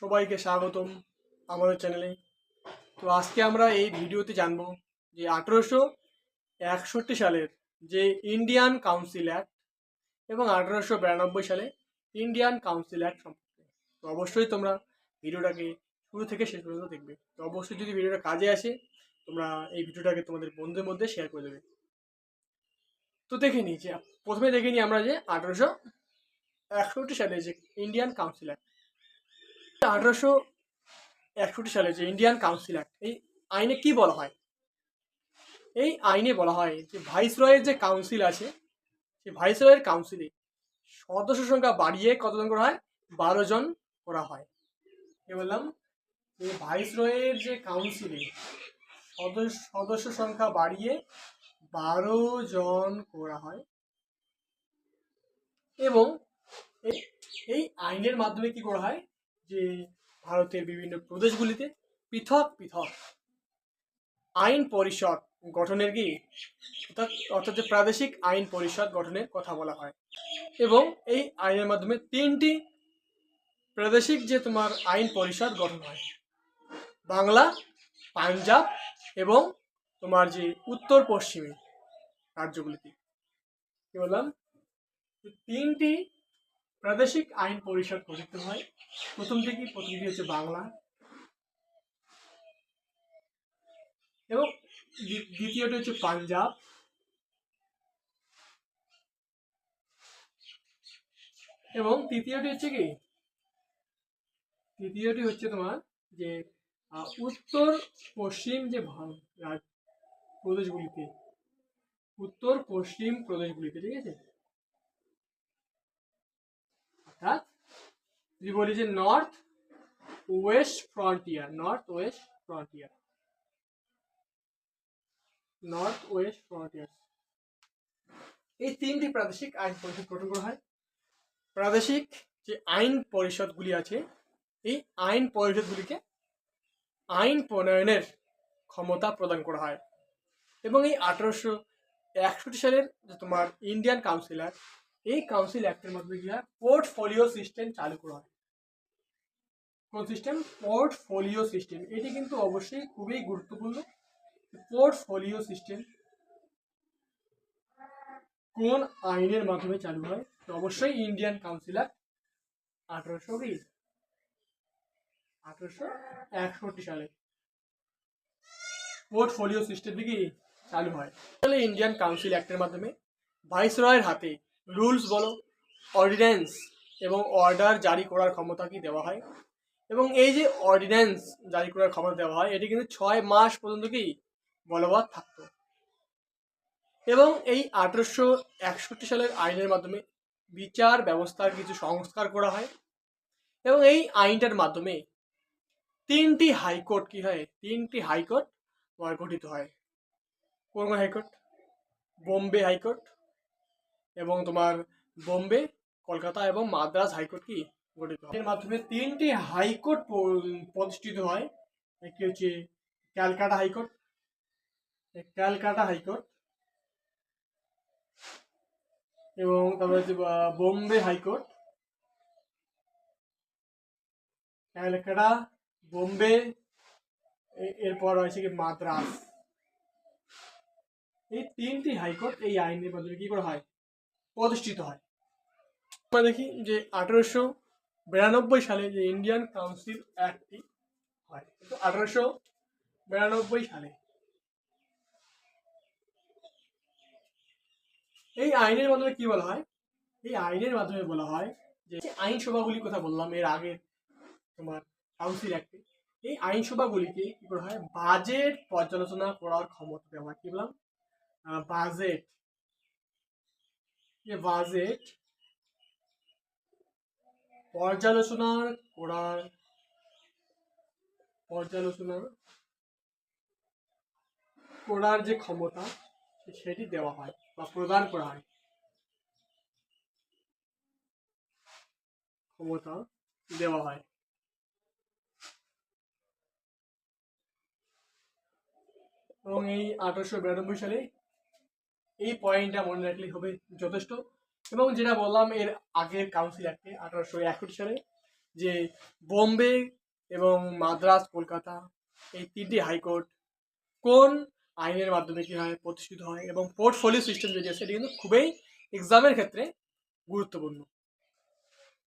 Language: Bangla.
সবাইকে স্বাগতম আমাদের চ্যানেলে। তো আজকে আমরা এই ভিডিওতে জানব যে আঠেরোশো একষট্টি সালের যে ইন্ডিয়ান কাউন্সিল অ্যাক্ট এবং আঠেরোশো বিরানব্বই সালে ইন্ডিয়ান কাউন্সিল অ্যাক্ট সম্পর্কে। তো অবশ্যই তোমরা ভিডিওটাকে শুরু থেকে শেষ পর্যন্ত দেখবে। তো অবশ্যই যদি ভিডিওটা কাজে আসে, তোমরা এই ভিডিওটাকে তোমাদের বন্ধুদের মধ্যে শেয়ার করে দেবে। তো দেখে নিই যে, প্রথমে দেখে নিই আমরা যে আঠেরোশো একষট্টি সালে যে ইন্ডিয়ান কাউন্সিল অ্যাক্ট আঠারোশো একষট্টি সালে যে ইন্ডিয়ান কাউন্সিল অ্যাক্ট এই আইনে কি বলা হয়? এই আইনে বলা হয় যে ভাইসরয়ের যে কাউন্সিল আছে, সেই ভাইসরয়ের কাউন্সিলে সদস্য সংখ্যা বাড়িয়ে কতজন করা হয়? বারো জন করা হয়। কি বললাম? যে ভাইসরয়ের যে কাউন্সিলে সদস্য সদস্য সংখ্যা বাড়িয়ে বারো জন করা হয়। এবং এই- এই আইনের মাধ্যমে কি করা হয়? যে ভারতের বিভিন্ন প্রদেশগুলিতে পৃথক পৃথক আইন পরিষদ গঠনের কি অর্থাৎ যে প্রাদেশিক আইন পরিষদ গঠনের কথা বলা হয়। এবং এই আইনের মাধ্যমে তিনটি প্রাদেশিক যে তোমার আইন পরিষদ গঠন হয়, বাংলা, পাঞ্জাব এবং তোমার যে উত্তর পশ্চিমী রাজ্যগুলিতে। কি বললাম? তিনটি প্রাদেশিক আইন পরিষদ গঠিত হয়। প্রথম কি প্রথমটি হচ্ছে বাংলা। এবং দ্বিতীয়টি হচ্ছে পাঞ্জাব। এবং তৃতীয়টি হচ্ছে কি? তৃতীয়টি হচ্ছে তোমার যে উত্তর পশ্চিম যে প্রদেশগুলিতে। উত্তর পশ্চিম প্রদেশগুলিতে, ঠিক আছে? অর্থাৎ যদি বলি যে north west frontier north west frontier north west frontier এই তিনটি প্রাদেশিক আইন পরিষদ গঠন করা হয়। প্রাদেশিক যে আইন পরিষদগুলি আছে, এই আইন পরিষদগুলিকে আইন প্রণয়নের ক্ষমতা প্রদান করা হয়। এবং এই আঠারোশো একষট্টি সালের যে তোমার ইন্ডিয়ান কাউন্সিল অ্যাক্ট এই কাউন্সিল অ্যাক্টের মাধ্যমে কি হয় পোর্টফোলিও সিস্টেম চালু করা হয়। কোন সিস্টেম পোর্টফোলিও সিস্টেম এটি কিন্তু অবশ্যই খুবই গুরুত্বপূর্ণ। পোর্টফোলিও সিস্টেম কোন আইনের মাধ্যমে চালু হয়? তো অবশ্যই ইন্ডিয়ান কাউন্সিল অ্যাক্ট আঠারোশো বিশ আঠারোশো একষট্টি সালে। পোর্টফোলিও সিস্টেম কি চালু হয়? তাহলে ইন্ডিয়ান কাউন্সিল অ্যাক্টের মাধ্যমে ভাইসরয়ের হাতে রুলস বলো অর্ডিন্যান্স এবং অর্ডার জারি করার ক্ষমতা কি দেওয়া হয়? এবং এই যে অর্ডিন্যান্স জারি করার ক্ষমতা দেওয়া হয়, এটি কিন্তু ছয় মাস পর্যন্ত কি বলবৎ থাকতো। এবং এই আঠারোশো একষট্টি সালের আইনের মাধ্যমে বিচার ব্যবস্থার কিছু সংস্কার করা হয় এবং এই আইনটার মাধ্যমে তিনটি হাইকোর্ট কি হয়, তিনটি হাইকোর্ট গঠিত হয়। কোন হাইকোর্ট? বোম্বে হাইকোর্ট এবং তোমার বোম্বে, কলকাতা এবং মাদ্রাজ হাইকোর্ট কি গঠিত এর মাধ্যমে তিনটি হাইকোর্ট প্রতিষ্ঠিত হয়। একটি হচ্ছে ক্যালকাটা হাইকোর্ট ক্যালকাটা হাইকোর্ট এবং তারপরে হচ্ছে বোম্বে হাইকোর্ট। ক্যালকাটা, বোম্বে এরপর হয়েছে কি মাদ্রাস। এই তিনটি হাইকোর্ট এই আইনের মাধ্যমে কি করা হয়? প্রতিষ্ঠিত হয়। আমরা দেখি যে আঠারোশো বিরানব্বই সালে যে ইন্ডিয়ান কাউন্সিল অ্যাক্টটি হয়। তো আঠারোশো বিরানব্বই সালে এই আইনের মাধ্যমে কি বলা হয়? এই আইনের মাধ্যমে বলা হয় যে আইনসভাগুলির কথা বললাম, এর আগে তোমার কাউন্সিল অ্যাক্টে এই আইনসভাগুলিকে কি করা হয়? বাজেট পর্যালোচনা করার ক্ষমতা দেওয়া কি বললাম? বাজেট যে বাজেট পর্যালোচনা করার পর্যালোচনা করার যে ক্ষমতা, সেটি দেওয়া হয় বা প্রদান করা হয়। ক্ষমতা দেওয়া হয়। এবং এই আঠারোশো বিরানব্বই সালে এই পয়েন্টটা মনে রাখলেই হবে যথেষ্ট। এবং যেটা বললাম, এর আগের কাউন্সিল অ্যাক্টে আঠারোশো একুশ সালে যে বোম্বে এবং মাদ্রাস, কলকাতা এই তিনটি হাইকোর্ট কোন আইনের মাধ্যমে কী হয়, প্রতিষ্ঠিত হয় এবং পোর্টফোলিও সিস্টেম যেটি আছে, সেটি কিন্তু খুবই এক্সামের ক্ষেত্রে গুরুত্বপূর্ণ।